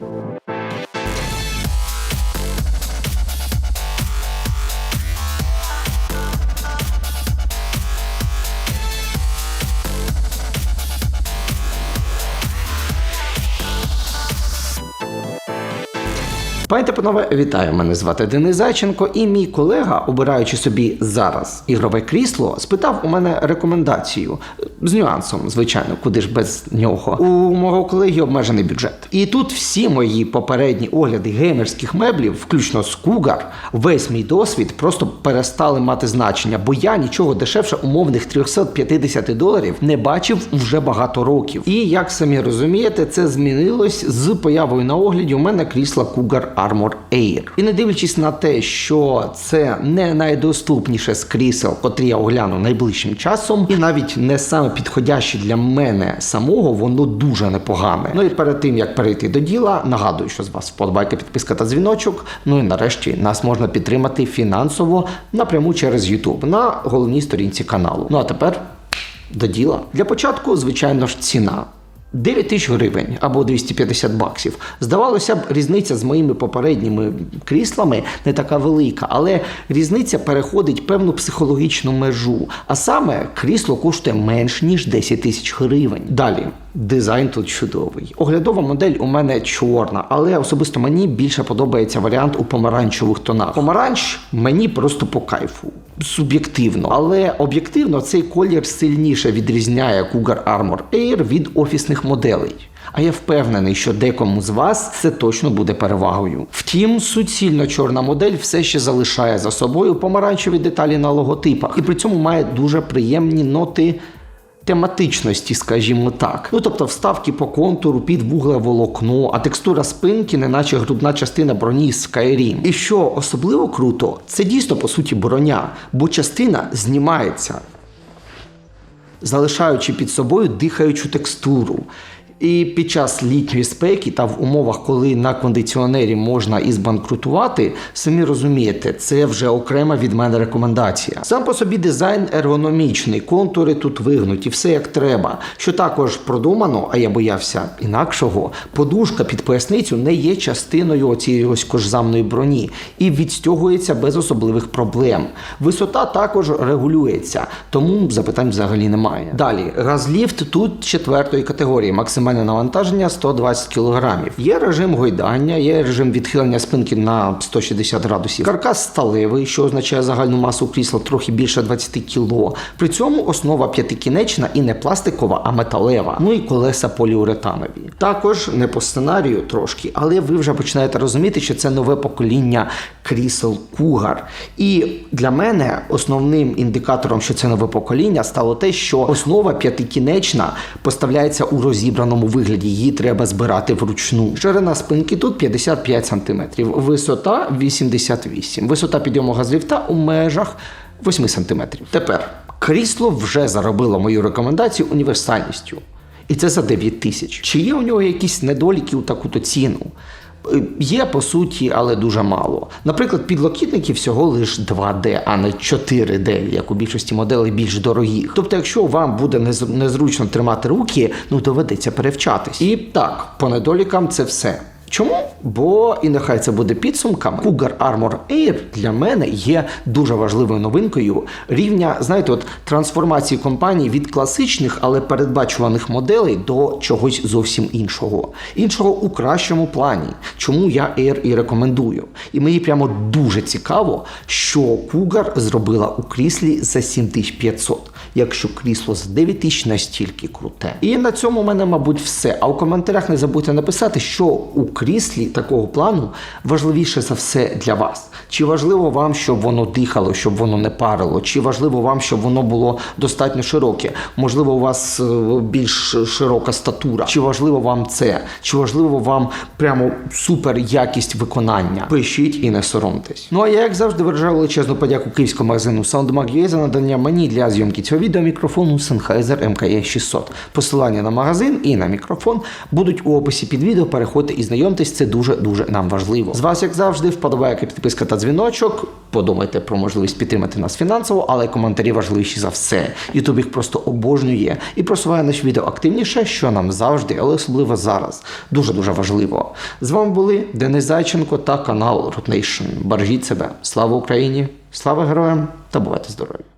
you. Та панове, вітаю! Мене звати Денис Зайченко, і мій колега, обираючи собі зараз ігрове крісло, спитав у мене рекомендацію з нюансом, звичайно, куди ж без нього. У мого колеги обмежений бюджет. І тут всі мої попередні огляди геймерських меблів, включно з Cougar, весь мій досвід просто перестали мати значення, бо я нічого дешевше умовних 350 доларів не бачив вже багато років. І як самі розумієте, це змінилось з появою на огляді у мене крісла Cougar Armor Air. І не дивлячись на те, що це не найдоступніше з крісел, котрі я огляну найближчим часом, і навіть не саме підходяще для мене самого, воно дуже непогане. Ну і перед тим як перейти до діла, нагадую, що з вас вподобайка, підписка та дзвіночок. Ну і нарешті нас можна підтримати фінансово напряму через YouTube на головній сторінці каналу. Ну а тепер до діла. Для початку, звичайно ж, ціна. 9 тисяч гривень або 250 баксів. Здавалося б, різниця з моїми попередніми кріслами не така велика, але різниця переходить певну психологічну межу. А саме крісло коштує менш ніж 10 тисяч гривень. Далі. Дизайн тут чудовий. Оглядова модель у мене чорна, але особисто мені більше подобається варіант у помаранчевих тонах. Помаранч мені просто по кайфу. Суб'єктивно, але об'єктивно цей колір сильніше відрізняє Cougar Armor Air від офісних моделей. А я впевнений, що декому з вас це точно буде перевагою. Втім, суцільно чорна модель все ще залишає за собою помаранчеві деталі на логотипах, і при цьому має дуже приємні ноти тематичності, скажімо так. Ну тобто вставки по контуру під вуглеволокно, а текстура спинки, неначе грудна частина броні з Skyrim. І що особливо круто, це дійсно по суті броня, бо частина знімається, залишаючи під собою дихаючу текстуру. І під час літньої спеки та в умовах, коли на кондиціонері можна і збанкрутувати, самі розумієте, це вже окрема від мене рекомендація. Сам по собі дизайн ергономічний, контури тут вигнуті, все як треба. Що також продумано, а я боявся інакшого, подушка під поясницю не є частиною цієї ось кожзамної броні і відстягується без особливих проблем. Висота також регулюється, тому запитань взагалі немає. Далі газліфт тут четвертої категорії, максимальне навантаження 120 кг. Є режим гойдання, є режим відхилення спинки на 160 градусів. Каркас сталевий, що означає загальну масу крісла трохи більше 20 кг. При цьому основа п'ятикінечна і не пластикова, а металева. Ну і колеса поліуретанові. Також не по сценарію трошки, але ви вже починаєте розуміти, що це нове покоління крісел Cougar. І для мене основним індикатором, що це нове покоління, стало те, що основа п'ятикінечна поставляється у розібраному вигляді. Її треба збирати вручну. Ширина спинки тут 55 см, висота 88 Висота підйому газліфта у межах 8 см. Тепер крісло вже заробило мою рекомендацію універсальністю. І це за 9 тисяч. Чи є у нього якісь недоліки у таку-то ціну? Е, Є по суті, але дуже мало. Наприклад, підлокітники всього лише 2D, а не 4D, як у більшості моделей більш дорогих. Тобто, якщо вам буде незручно тримати руки, ну доведеться перевчатись. І так, по недолікам це все. Чому? Бо і нехай це буде підсумком. Cougar Armor Air для мене є дуже важливою новинкою рівня, знаєте, от трансформації компанії від класичних, але передбачуваних моделей до чогось зовсім іншого. Іншого у кращому плані. Чому я Air і рекомендую. І мені прямо дуже цікаво, що Cougar зробила у кріслі за 7500, якщо крісло за 9000 настільки круте. І на цьому в мене, мабуть, все. А у коментарях не забудьте написати, що у кріслі такого плану важливіше за все для вас. Чи важливо вам, щоб воно дихало, щоб воно не парило? Чи важливо вам, щоб воно було достатньо широке? Можливо, у вас е, більш широка статура? Чи важливо вам це? Чи важливо вам прямо супер якість виконання? Пишіть і не соромтесь. Ну а я, як завжди, виражаю величезну подяку київському магазину SoundMag.ua за надання мені для зйомки цього відео мікрофону Sennheiser MKE 600. Посилання на магазин і на мікрофон будуть у описі під відео. Переходьте і знайомтесь, це дуже дуже дуже нам важливо. З вас, як завжди, вподобайки, підписка та дзвіночок. Подумайте про можливість підтримати нас фінансово, але коментарі важливіші за все. Ютуб їх просто обожнює і просуває наші відео активніше, що нам завжди, але особливо зараз. Дуже дуже важливо. З вами були Денис Зайченко та канал Root Nation. Бережіть себе. Слава Україні! Слава героям та бувайте здорові!